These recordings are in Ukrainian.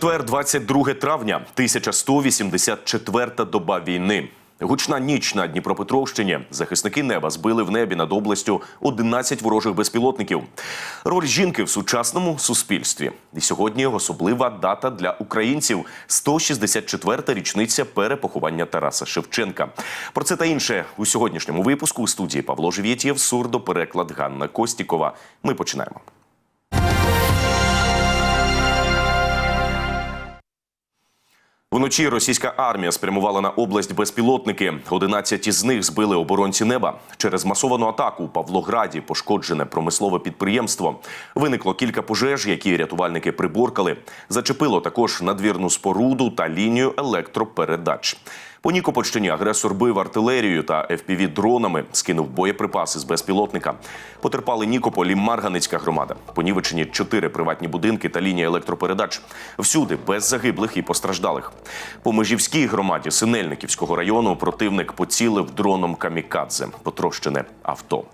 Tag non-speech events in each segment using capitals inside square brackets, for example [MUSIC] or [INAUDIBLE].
Четвер, 22 травня, 1184 доба війни. Гучна ніч на Дніпропетровщині. Захисники неба збили в небі над областю 11 ворожих безпілотників. Роль жінки в сучасному суспільстві. І сьогодні особлива дата для українців 164-та річниця перепоховання Тараса Шевченка. Про це та інше у сьогоднішньому випуску у студії Павло Живєтєв, сурдопереклад Ганна Костікова. Ми починаємо. Вночі російська армія спрямувала на область безпілотники. 11 із них збили оборонці неба. Через масовану атаку у Павлограді пошкоджене промислове підприємство. Виникло кілька пожеж, які рятувальники приборкали. Зачепило також надвірну споруду та лінію електропередач. По Нікопольщині агресор бив артилерією та fpv дронами скинув боєприпаси з безпілотника. Потерпали Нікополь і Марганицька громада. Понівечені чотири приватні будинки та лінія електропередач. Всюди без загиблих і постраждалих. По межівській громаді Синельниківського району противник поцілив дроном камікадзе. Потрощене авто.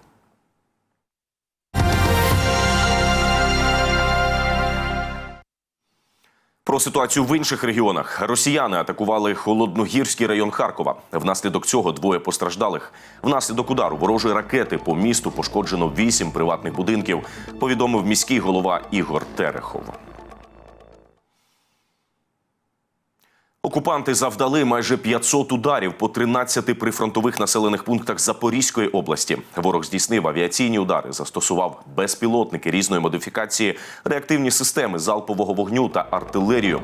Про ситуацію в інших регіонах росіяни атакували холодногірський район Харкова. Внаслідок цього двоє постраждалих. Внаслідок удару ворожої ракети по місту пошкоджено вісім приватних будинків. Повідомив міський голова Ігор Терехов. Окупанти завдали майже 500 ударів по 13 прифронтових населених пунктах Запорізької області. Ворог здійснив авіаційні удари, застосував безпілотники різної модифікації, реактивні системи залпового вогню та артилерію.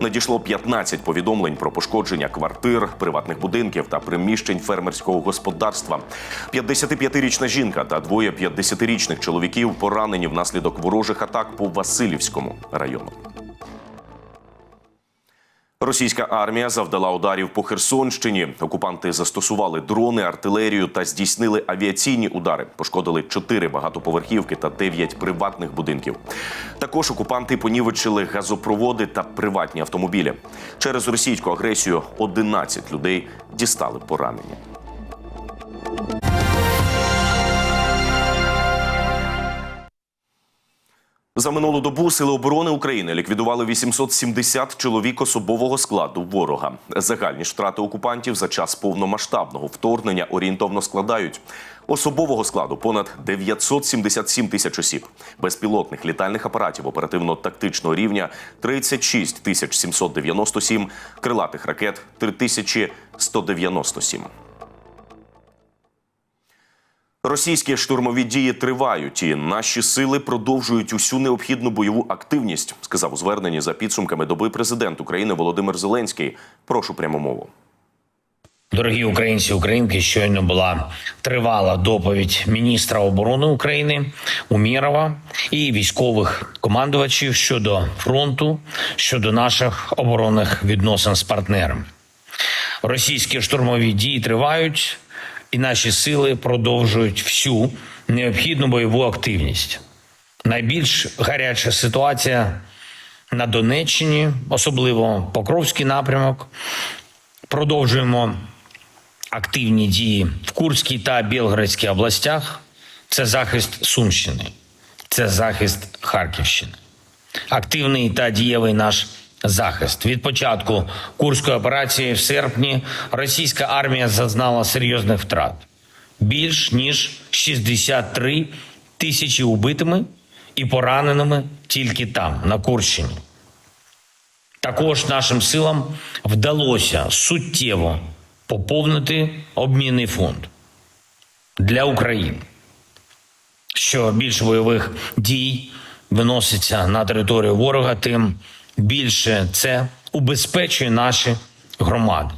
Надійшло 15 повідомлень про пошкодження квартир, приватних будинків та приміщень фермерського господарства. 55-річна жінка та двоє 50-річних чоловіків поранені внаслідок ворожих атак по Васильівському району. Російська армія завдала ударів по Херсонщині. Окупанти застосували дрони, артилерію та здійснили авіаційні удари. Пошкодили чотири багатоповерхівки та дев'ять приватних будинків. Також окупанти понівечили газопроводи та приватні автомобілі. Через російську агресію 11 людей дістали поранення. За минулу добу сили оборони України ліквідували 870 чоловік особового складу ворога. Загальні ж втрати окупантів за час повномасштабного вторгнення орієнтовно складають особового складу понад 977 тисяч осіб, безпілотних літальних апаратів оперативно-тактичного рівня 36 тисяч 797, крилатих ракет 3197. Російські штурмові дії тривають, і наші сили продовжують усю необхідну бойову активність, сказав у зверненні за підсумками доби президент України Володимир Зеленський. Прошу пряму мову. Дорогі українці, українки, щойно була тривала доповідь міністра оборони України Умірова і військових командувачів щодо фронту, щодо наших оборонних відносин з партнерами. Російські штурмові дії тривають, і наші сили продовжують всю необхідну бойову активність. Найбільш гаряча ситуація на Донеччині, особливо Покровський напрямок. Продовжуємо активні дії в Курській та Білградській областях. Це захист Сумщини, це захист Харківщини. Активний та дієвий наш захист. Від початку курської операції в серпні російська армія зазнала серйозних втрат. Більш ніж 63 тисячі убитими і пораненими тільки там, на Курщині. Також нашим силам вдалося суттєво поповнити обмінний фонд для України. Що більше бойових дій виноситься на територію ворога, тим більше це убезпечує наші громади.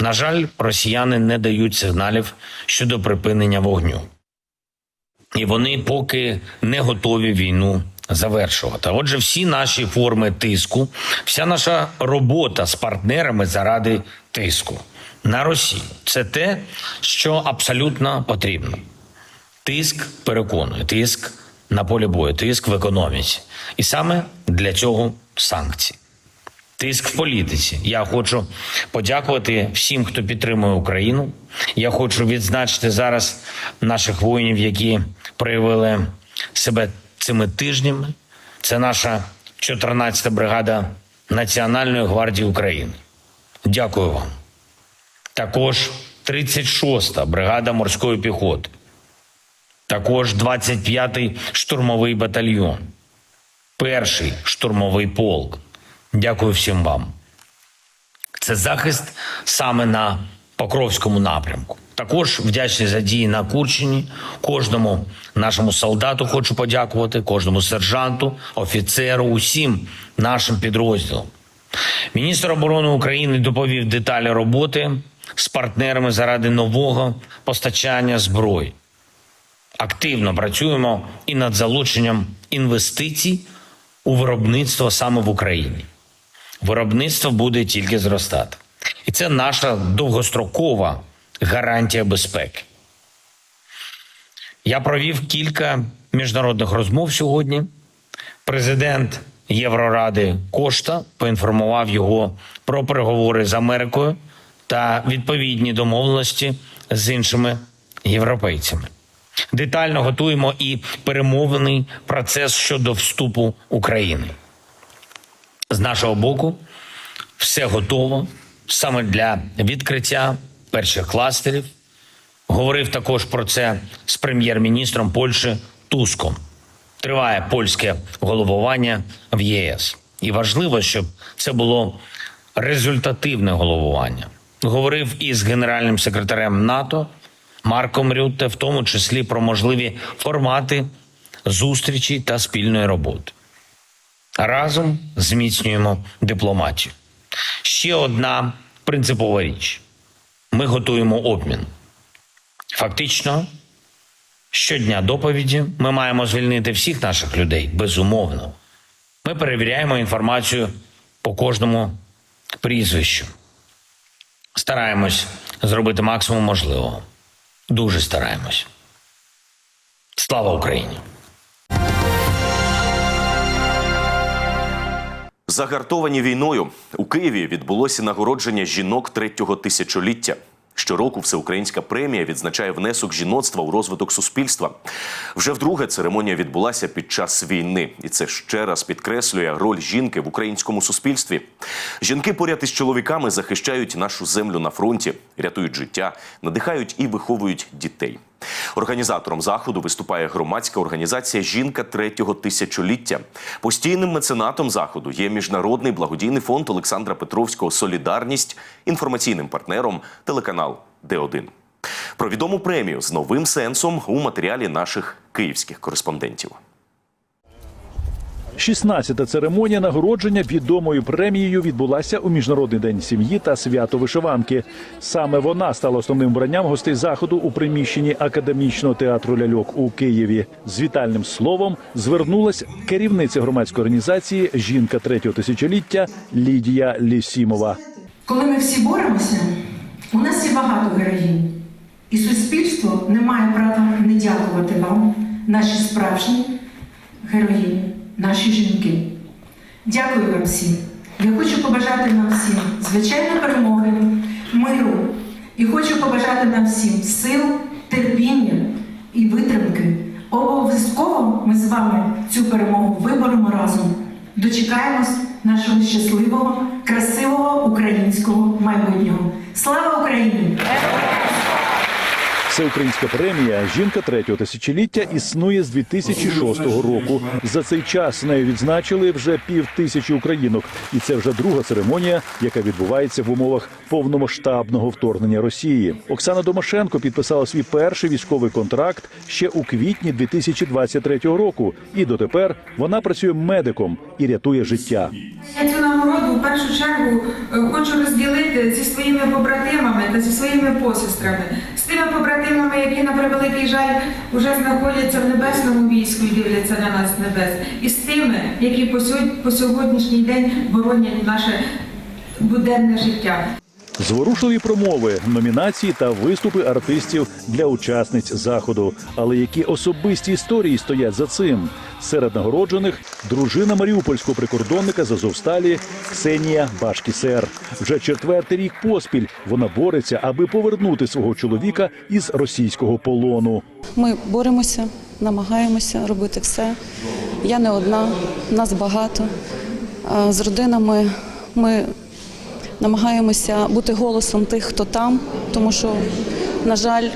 На жаль, росіяни не дають сигналів щодо припинення вогню. І вони поки не готові війну завершувати. Отже, всі наші форми тиску, вся наша робота з партнерами заради тиску на Росію це те, що абсолютно потрібно. Тиск переконує, тиск на полі бою, тиск в економіці. І саме для цього санкції. Тиск в політиці. Я хочу подякувати всім, хто підтримує Україну. Я хочу відзначити зараз наших воїнів, які проявили себе цими тижнями. Це наша 14-та бригада Національної гвардії України. Дякую вам. Також 36-та бригада морської піхоти. Також 25-й штурмовий батальйон. Перший штурмовий полк. Дякую всім вам. Це захист саме на Покровському напрямку. Також вдячний за дії на Курчині. Кожному нашому солдату хочу подякувати, кожному сержанту, офіцеру, усім нашим підрозділам. Міністр оборони України доповів деталі роботи з партнерами заради нового постачання зброї. Активно працюємо і над залученням інвестицій у виробництво саме в Україні. Виробництво буде тільки зростати. І це наша довгострокова гарантія безпеки. Я провів кілька міжнародних розмов сьогодні. Президент Євроради Кошта поінформував його про переговори з Америкою та відповідні домовленості з іншими європейцями. Детально готуємо і перемовний процес щодо вступу України. З нашого боку, все готово саме для відкриття перших кластерів. Говорив також про це з прем'єр-міністром Польщі Туском. Триває польське головування в ЄС. І важливо, щоб це було результативне головування. Говорив із генеральним секретарем НАТО Марком Рютте, в тому числі про можливі формати зустрічі та спільної роботи. Разом зміцнюємо дипломатію. Ще одна принципова річ: ми готуємо обмін. Фактично, щодня доповіді ми маємо звільнити всіх наших людей, безумовно. Ми перевіряємо інформацію по кожному прізвищу. Стараємось зробити максимум можливого. Дуже стараємось. Слава Україні! Загартовані війною у Києві відбулося нагородження жінок третього тисячоліття. Щороку всеукраїнська премія відзначає внесок жіноцтва у розвиток суспільства. Вже вдруге церемонія відбулася під час війни, і це ще раз підкреслює роль жінки в українському суспільстві. Жінки поряд із чоловіками захищають нашу землю на фронті, рятують життя, надихають і виховують дітей. Організатором заходу виступає громадська організація Жінка третього тисячоліття. Постійним меценатом заходу є міжнародний благодійний фонд Олександра Петровського Солідарність, інформаційним партнером телеканал Д1. Про відому премію з новим сенсом у матеріалі наших київських кореспондентів. 16-та церемонія нагородження відомою премією відбулася у Міжнародний день сім'ї та свято вишиванки. Саме вона стала основним вбранням гостей заходу у приміщенні академічного театру ляльок у Києві. З вітальним словом звернулась керівниця громадської організації Жінка третього тисячоліття Лідія Лісімова. Коли ми всі боремося, у нас є багато героїнь. І суспільство не має права не дякувати вам, наші справжні героїні, наші жінки. Дякую вам всім. Я хочу побажати нам всім звичайної перемоги, миру. І хочу побажати нам всім сил, терпіння і витримки. Обов'язково ми з вами цю перемогу виборемо разом. Дочекаємось нашого щасливого, красивого українського майбутнього. Слава Україні! Всеукраїнська премія Жінка третього тисячоліття існує з 2006 року. За цей час нею відзначили вже пів тисячі українок, і це вже друга церемонія, яка відбувається в умовах повномасштабного вторгнення Росії. Оксана Домашенко підписала свій перший військовий контракт ще у квітні 2023 року. І дотепер вона працює медиком і рятує життя. Я цю нагороду в першу чергу е, хочу розділити зі своїми побратимами та зі своїми посестрами, з тими побратимами, які на превеликий жаль вже знаходяться в небесному війську і дивляться на нас з небес, і з тими, які по сьогоднішній день боронять наше буденне життя. Зворушливі промови, номінації та виступи артистів для учасниць заходу. Але які особисті історії стоять за цим? Серед нагороджених дружина маріупольського прикордонника з Азовсталі Ксенія Башкісер. Вже четвертий рік поспіль вона бореться, аби повернути свого чоловіка із російського полону. Ми боремося, намагаємося робити все. Я не одна, нас багато. З родинами Ми намагаємося бути голосом тих, хто там, тому що, на жаль,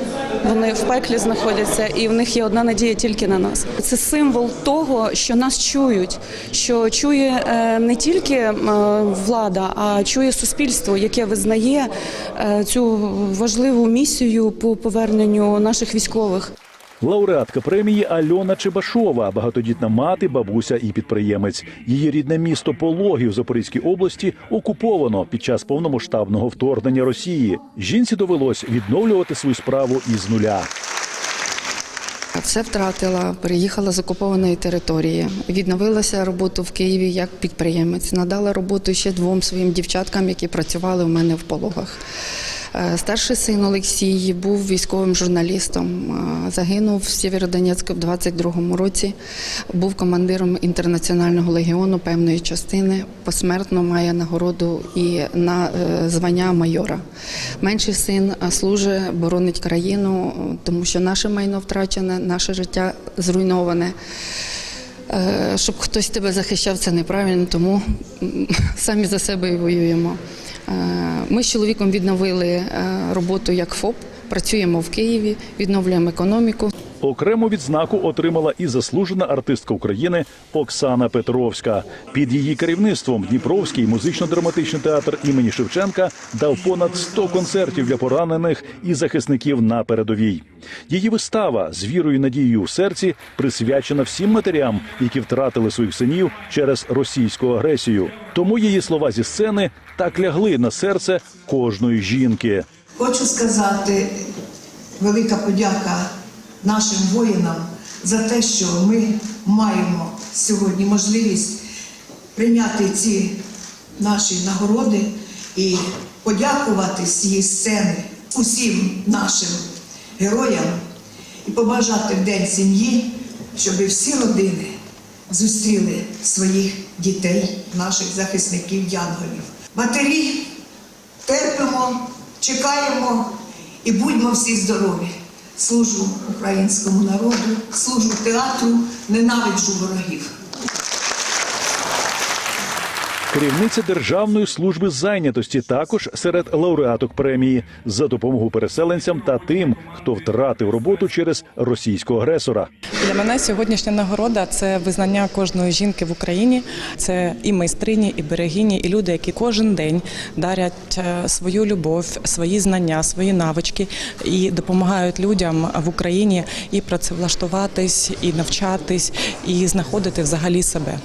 вони в пеклі знаходяться, і в них є одна надія тільки на нас. Це символ того, що нас чують, що чує е, не тільки е, влада, а чує суспільство, яке визнає е, цю важливу місію по поверненню наших військових. Лауреатка премії Альона Чебашова, багатодітна мати, бабуся і підприємець. Її рідне місто Пологів в Запорізькій області окуповано під час повномасштабного вторгнення Росії. Жінці довелось відновлювати свою справу із нуля. Все втратила, переїхала з окупованої території. Відновилася роботу в Києві як підприємець. Надала роботу ще двом своїм дівчаткам, які працювали у мене в пологах. Е, Старший син Олексій був військовим журналістом. е, Загинув в Сєвєродонецьку в 22-му році. Був командиром інтернаціонального легіону певної частини. Посмертно має нагороду і на е, звання майора. Менший син служить, боронить країну, тому що наше майно втрачене, наше життя зруйноване. Щоб хтось тебе захищав, це неправильно, тому [LAUGHS] самі за себе і воюємо. Е, Ми з чоловіком відновили е, роботу як ФОП, працюємо в Києві, відновлюємо економіку. Окрему відзнаку отримала і заслужена артистка України Оксана Петровська. Під її керівництвом Дніпровський музично-драматичний театр імені Шевченка дав понад 100 концертів для поранених і захисників на передовій. Її вистава з вірою і надією в серці присвячена всім матерям, які втратили своїх синів через російську агресію. Тому її слова зі сцени так лягли на серце кожної жінки. Хочу сказати велика подяка нашим воїнам за те, що ми маємо сьогодні можливість прийняти ці наші нагороди і подякувати з цієї сцени усім нашим героям і побажати в День сім'ї, щоб всі родини зустріли своїх дітей, наших захисників, янголів. Матері терпимо, чекаємо і будьмо всі здорові. Служу українському народу, служу театру, ненавиджу ворогів. Керівниця Державної служби зайнятості також серед лауреаток премії за допомогу переселенцям та тим, хто втратив роботу через російського агресора. Для мене сьогоднішня нагорода це визнання кожної жінки в Україні. Це і майстрині, і берегині, і люди, які кожен день дарять е, свою любов, свої знання, свої навички і допомагають людям в Україні і працевлаштуватись, і навчатись, і знаходити взагалі себе.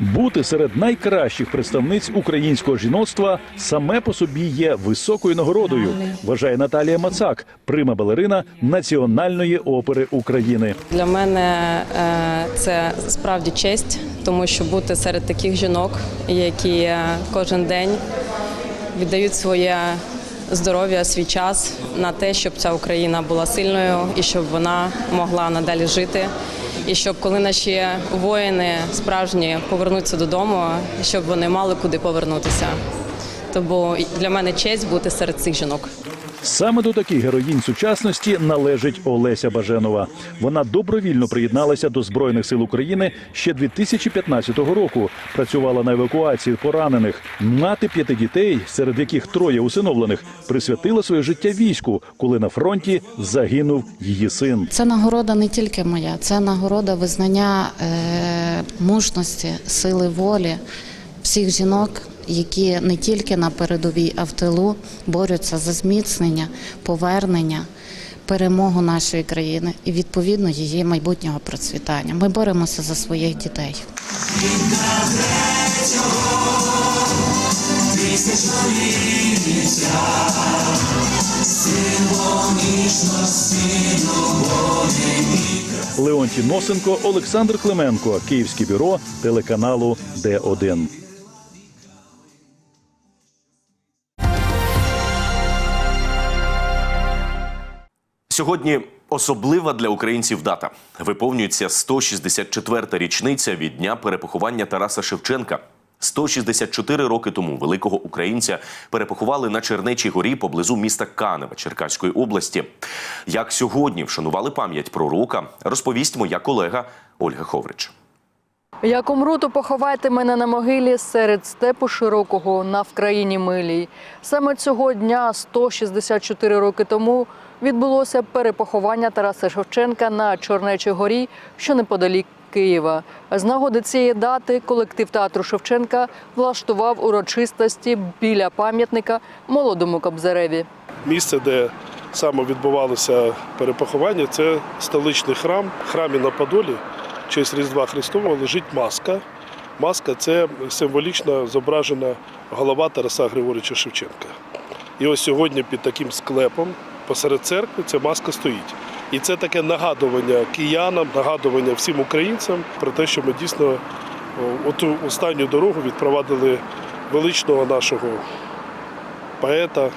Бути серед найкращих представниць українського жіноцтва саме по собі є високою нагородою. Вважає Наталія Мацак, прима балерина Національної опери України. Для мене е, це справді честь, тому що бути серед таких жінок, які е, кожен день віддають своє здоров'я, свій час на те, щоб ця Україна була сильною і щоб вона могла надалі жити. І щоб коли наші воїни справжні повернуться додому, щоб вони мали куди повернутися. Тому для мене честь бути серед цих жінок. Саме до таких героїнь сучасності належить Олеся Баженова. Вона добровільно приєдналася до збройних сил України ще 2015 року. Працювала на евакуації поранених. Мати п'яти дітей, серед яких троє усиновлених, присвятила своє життя війську, коли на фронті загинув її син. Це нагорода не тільки моя, це нагорода визнання е, мужності, сили волі всіх жінок, які не тільки на передовій, а в тилу борються за зміцнення, повернення. Перемогу нашої країни і відповідно її майбутнього процвітання. Ми боремося за своїх дітей. Леонтій Носенко, Олександр Клименко, Київське бюро телеканалу Д1. Сьогодні особлива для українців дата. Виповнюється 164-та річниця від дня перепоховання Тараса Шевченка. 164 роки тому великого українця перепоховали на Чернечій горі поблизу міста Канева Черкаської області. Як сьогодні вшанували пам'ять пророка, розповість моя колега Ольга Ховрич. Як умру, поховайте мене на могилі серед степу широкого на Вкраїні милій. Саме цього дня, 164 роки тому, відбулося перепоховання Тараса Шевченка на Чорнечій горі, що неподалік Києва. З нагоди цієї дати колектив театру Шевченка влаштував урочистості біля пам'ятника молодому Кобзареві. Місце, де саме відбувалося перепоховання, це столичний храм. В храмі на Подолі, честь Різдва Христового, лежить маска. Маска це символічно зображена голова Тараса Григоровича Шевченка. І ось сьогодні під таким склепом посеред церкви ця маска стоїть. І це таке нагадування киянам, нагадування всім українцям про те, що ми дійсно оту останню дорогу відпровадили величного нашого поета,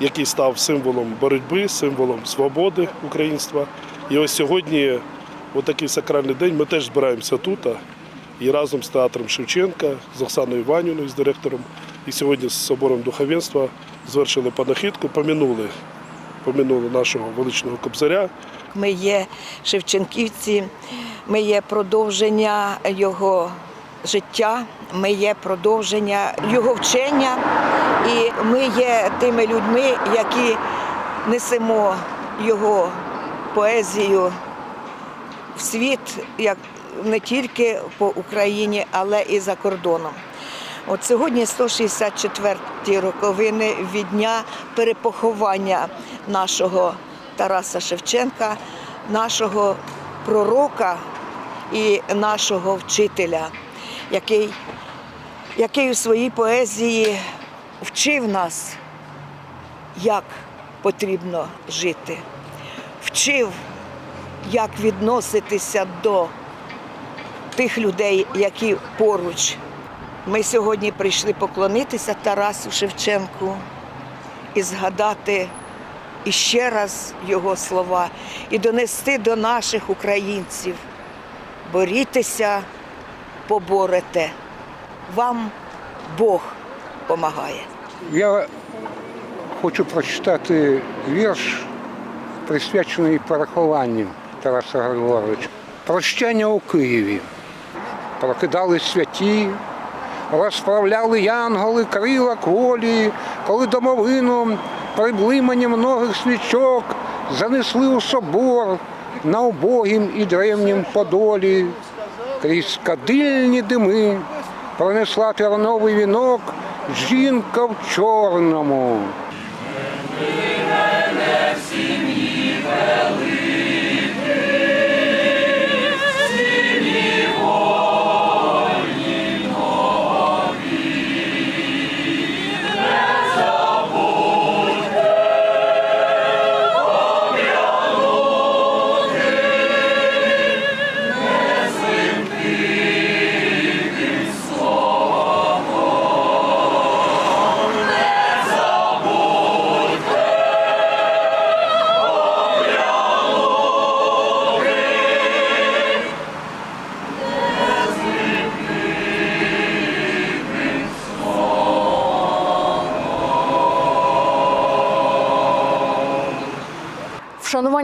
який став символом боротьби, символом свободи українства. І ось сьогодні, у такий сакральний день, ми теж збираємося тут і разом з театром Шевченка, з Оксаною Іванівною, з директором, і сьогодні з собором духовенства звершили панахідку, помінули, помінули нашого величного кобзаря. Ми є Шевченківці, ми є продовження його життя, ми є продовження його вчення, і ми є тими людьми, які несемо його поезію в світ, як не тільки по Україні, але і за кордоном. От сьогодні 164-ті роковини від дня перепоховання нашого Тараса Шевченка, нашого пророка і нашого вчителя, який, який у своїй поезії вчив нас, як потрібно жити, вчив, як відноситися до тих людей, які поруч. Ми сьогодні прийшли поклонитися Тарасу Шевченку і згадати іще раз його слова і донести до наших українців. Борітеся, поборете. Вам Бог помагає. Я хочу прочитати вірш, присвячений перехованню Тараса Григоровича. Прощання у Києві. Прокидались святі, розправляли янголи крила кволі, коли домовину при блиманні многих свічок занесли у собор на убогім і древнім подолі. Крізь кадильні дими пронесла терновий вінок жінка в чорному.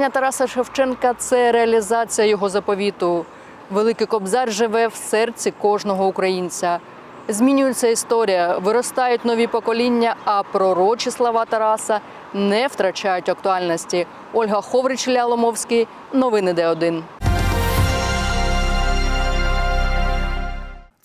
Вшанування Тараса Шевченка це реалізація його заповіту. Великий кобзар живе в серці кожного українця. Змінюється історія, виростають нові покоління, а пророчі слова Тараса не втрачають актуальності. Ольга Ховрич Ляломовський. Новини Д1.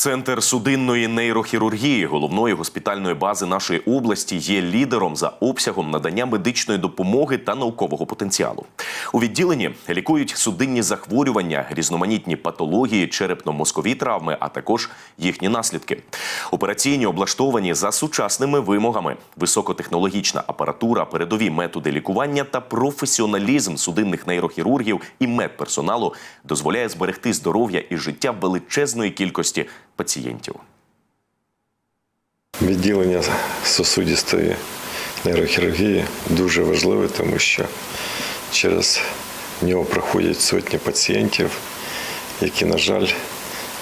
Центр судинної нейрохірургії головної госпітальної бази нашої області є лідером за обсягом надання медичної допомоги та наукового потенціалу. У відділенні лікують судинні захворювання, різноманітні патології, черепно-мозкові травми, а також їхні наслідки. Операційні облаштовані за сучасними вимогами, високотехнологічна апаратура, передові методи лікування та професіоналізм судинних нейрохірургів і медперсоналу дозволяє зберегти здоров'я і життя величезної кількості пацієнтів. Відділення сосудістої нейрохірургії дуже важливе, тому що через нього проходять сотні пацієнтів, які, на жаль,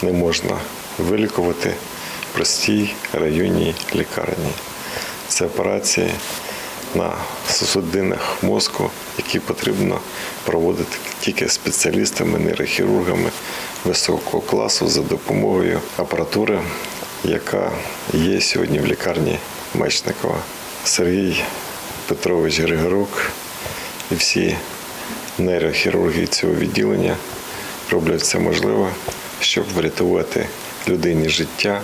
не можна вилікувати в простій районній лікарні. Це операції, на судинах мозку, які потрібно проводити тільки спеціалістами, нейрохірургами високого класу за допомогою апаратури, яка є сьогодні в лікарні Мечникова. Сергій Петрович Григорук і всі нейрохірурги цього відділення роблять все можливе, щоб врятувати людині життя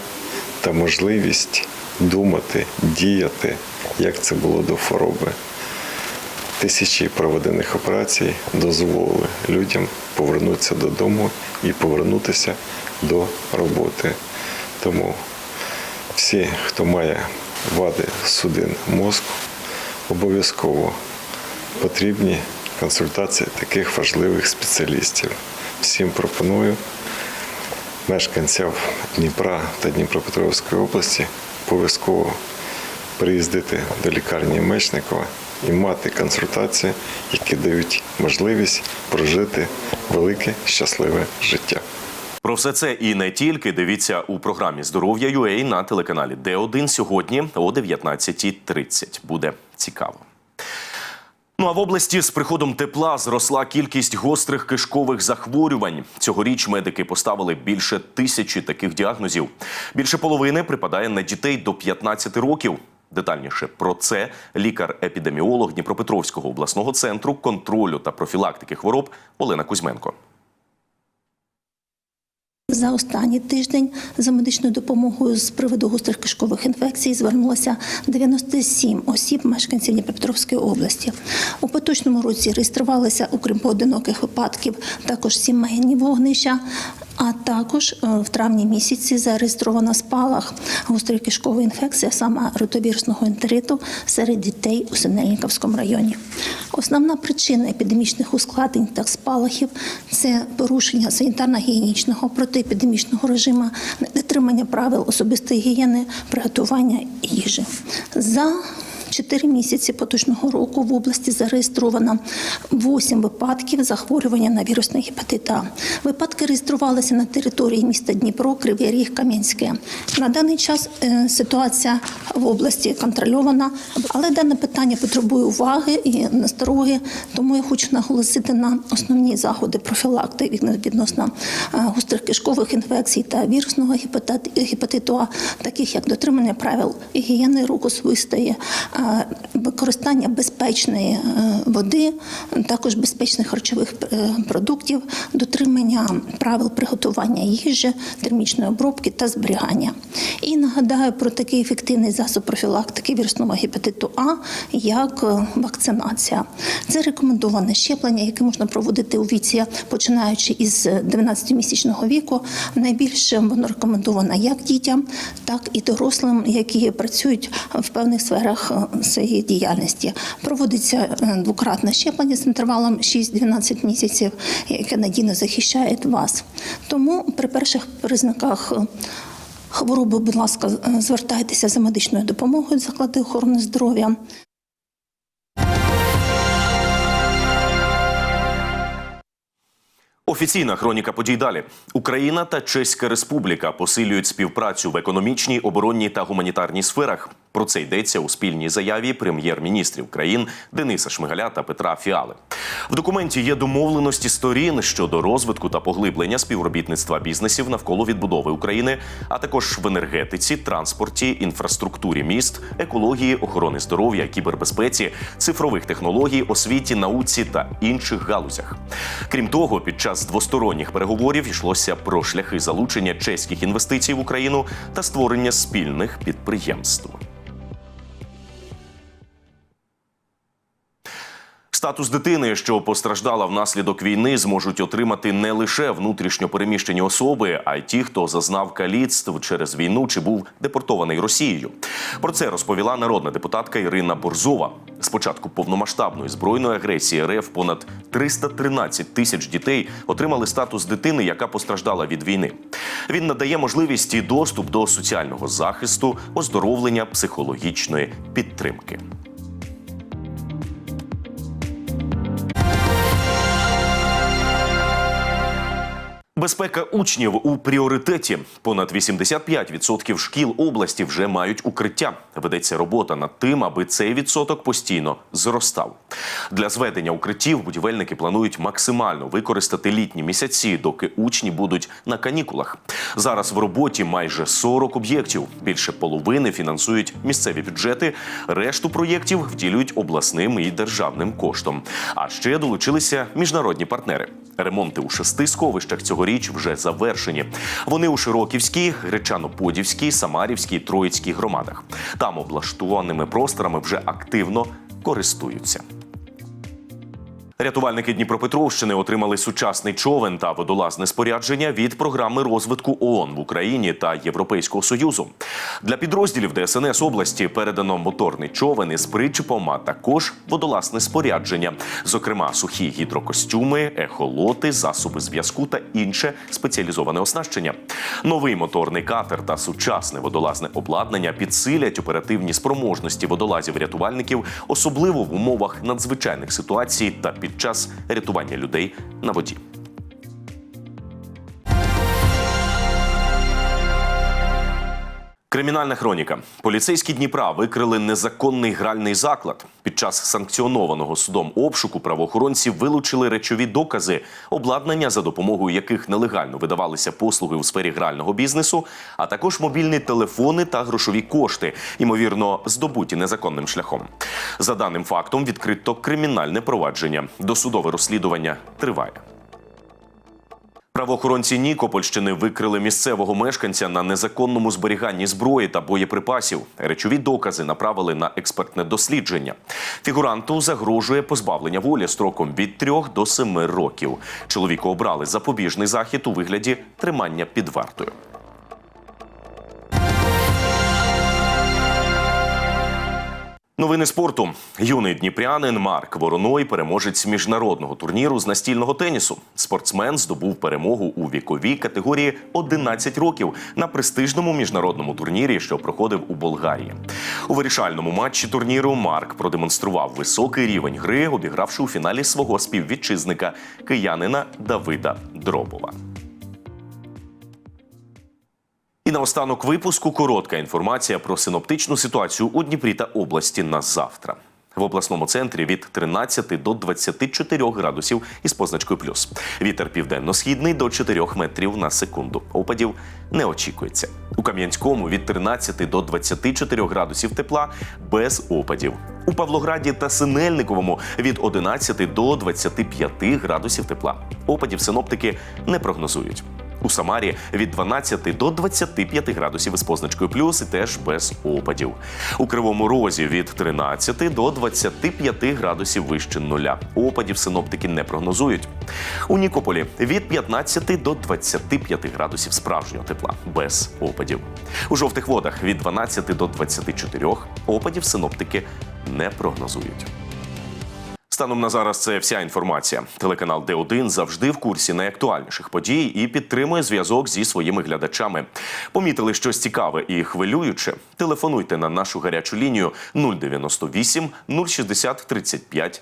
та можливість думати, діяти, як це було до хвороби. Тисячі проведених операцій дозволили людям повернутися додому і повернутися до роботи. Тому всі, хто має вади судин мозку, обов'язково потрібні консультації таких важливих спеціалістів. Всім пропоную мешканцям Дніпра та Дніпропетровської області обов'язково приїздити до лікарні Мечникова і мати консультації, які дають можливість прожити велике щасливе життя. Про все це і не тільки дивіться у програмі Здоров'я UA на телеканалі Д1 сьогодні о 19.30. Буде цікаво. Ну а в області з приходом тепла зросла кількість гострих кишкових захворювань. Цьогоріч медики поставили більше тисячі таких діагнозів. Більше половини припадає на дітей до 15 років. Детальніше про це лікар-епідеміолог Дніпропетровського обласного центру контролю та профілактики хвороб Олена Кузьменко. За останній тиждень за медичною допомогою з приводу гострих кишкових інфекцій звернулося 97 осіб мешканців Дніпропетровської області. У поточному році реєструвалися, окрім поодиноких випадків, також сімейні вогнища. А також е, в травні місяці зареєстровано спалах гострої кишкової інфекції, саме ротовірусного ентериту серед дітей у Синельниковському районі. Основна причина епідемічних ускладнень та спалахів це порушення санітарно-гігієнічного протиепідемічного режиму, недотримання правил особистої гігієни, приготування їжі. За Чотири місяці поточного року в області зареєстровано 8 випадків захворювання на вірусний гепатит А. Випадки реєструвалися на території міста Дніпро, Кривий Ріг, Кам'янське. На даний час е, ситуація в області контрольована, але дане питання потребує уваги і настороги. Тому я хочу наголосити на основні заходи профілактики відносно е, гострих кишкових інфекцій та вірусного гепатит- гепатиту А, таких як дотримання правил гігієни рук особистої, е, використання безпечної е, води, також безпечних харчових е, продуктів, дотримання правил приготування їжі, термічної обробки та зберігання. І нагадаю про такий ефективний засіб профілактики вірусного гепатиту А, як е, вакцинація. Це рекомендоване щеплення, яке можна проводити у віці, починаючи із 12-місячного віку. Найбільше воно рекомендовано як дітям, так і дорослим, які працюють в певних сферах е, своєї діяльності. Проводиться е, двократне щеплення з інтервалом 6-12 місяців, яке надійно захищає вас. Тому при перших признаках е, хвороби, будь ласка, звертайтеся за медичною допомогою заклади охорони здоров'я. Офіційна хроніка подій далі. Україна та Чеська Республіка посилюють співпрацю в економічній, оборонній та гуманітарній сферах. Про це йдеться у спільній заяві прем'єр-міністрів країн Дениса Шмигаля та Петра Фіали. В документі є домовленості сторін щодо розвитку та поглиблення співробітництва бізнесів навколо відбудови України, а також в енергетиці, транспорті, інфраструктурі міст, екології, охорони здоров'я, кібербезпеці, цифрових технологій, освіті, науці та інших галузях. Крім того, під час двосторонніх переговорів йшлося про шляхи залучення чеських інвестицій в Україну та створення спільних підприємств. Статус дитини, що постраждала внаслідок війни, зможуть отримати не лише внутрішньо переміщені особи, а й ті, хто зазнав каліцтв через війну чи був депортований Росією. Про це розповіла народна депутатка Ірина Борзова. З початку повномасштабної збройної агресії РФ понад 313 тисяч дітей отримали статус дитини, яка постраждала від війни. Він надає можливість і доступ до соціального захисту, оздоровлення, психологічної підтримки. Безпека учнів у пріоритеті. Понад 85% шкіл області вже мають укриття. Ведеться робота над тим, аби цей відсоток постійно зростав. Для зведення укриттів будівельники планують максимально використати літні місяці, доки учні будуть на канікулах. Зараз в роботі майже 40 об'єктів. Більше половини фінансують місцеві бюджети. Решту проєктів втілюють обласним і державним коштом. А ще долучилися міжнародні партнери. Ремонти у шести сховищах цьогоріч вже завершені. Вони у Широківській, Гречано-Подівській, Самарівській, Троїцькій громадах. Там облаштованими просторами вже активно користуються. Рятувальники Дніпропетровщини отримали сучасний човен та водолазне спорядження від програми розвитку ООН в Україні та Європейського союзу. Для підрозділів ДСНС області передано моторний човен із причепом, а також водолазне спорядження, зокрема сухі гідрокостюми, ехолоти, засоби зв'язку та інше спеціалізоване оснащення. Новий моторний катер та сучасне водолазне обладнання підсилять оперативні спроможності водолазів-рятувальників, особливо в умовах надзвичайних ситуацій та під час рятування людей на воді. Кримінальна хроніка. Поліцейські Дніпра викрили незаконний гральний заклад. Під час санкціонованого судом обшуку правоохоронці вилучили речові докази, обладнання, за допомогою яких нелегально видавалися послуги у сфері грального бізнесу, а також мобільні телефони та грошові кошти, ймовірно, здобуті незаконним шляхом. За даним фактом відкрито кримінальне провадження. Досудове розслідування триває. Правоохоронці Нікопольщини викрили місцевого мешканця на незаконному зберіганні зброї та боєприпасів. Речові докази направили на експертне дослідження. Фігуранту загрожує позбавлення волі строком від 3 до 7 років. Чоловіку обрали запобіжний захід у вигляді тримання під вартою. Новини спорту. Юний дніпрянин Марк Вороной, переможець міжнародного турніру з настільного тенісу. Спортсмен здобув перемогу у віковій категорії 11 років на престижному міжнародному турнірі, що проходив у Болгарії. У вирішальному матчі турніру Марк продемонстрував високий рівень гри, обігравши у фіналі свого співвітчизника киянина Давида Дробова. І наостанок випуску коротка інформація про синоптичну ситуацію у Дніпрі та області на завтра. В обласному центрі від 13 до 24 градусів із позначкою плюс. Вітер південно-східний до 4 метрів на секунду. Опадів не очікується. У Кам'янському від 13 до 24 градусів тепла без опадів. У Павлограді та Синельниковому від 11 до 25 градусів тепла. Опадів синоптики не прогнозують. У Самарі від 12 до 25 градусів із позначкою плюс і теж без опадів. У Кривому Розі від 13 до 25 градусів вище нуля. Опадів синоптики не прогнозують. У Нікополі від 15 до 25 градусів справжнього тепла без опадів. У жовтих водах від 12 до 24 опадів синоптики не прогнозують. Станом на зараз це вся інформація. Телеканал Д1 завжди в курсі найактуальніших подій і підтримує зв'язок зі своїми глядачами. Помітили щось цікаве і хвилююче? Телефонуйте на нашу гарячу лінію 098 060 35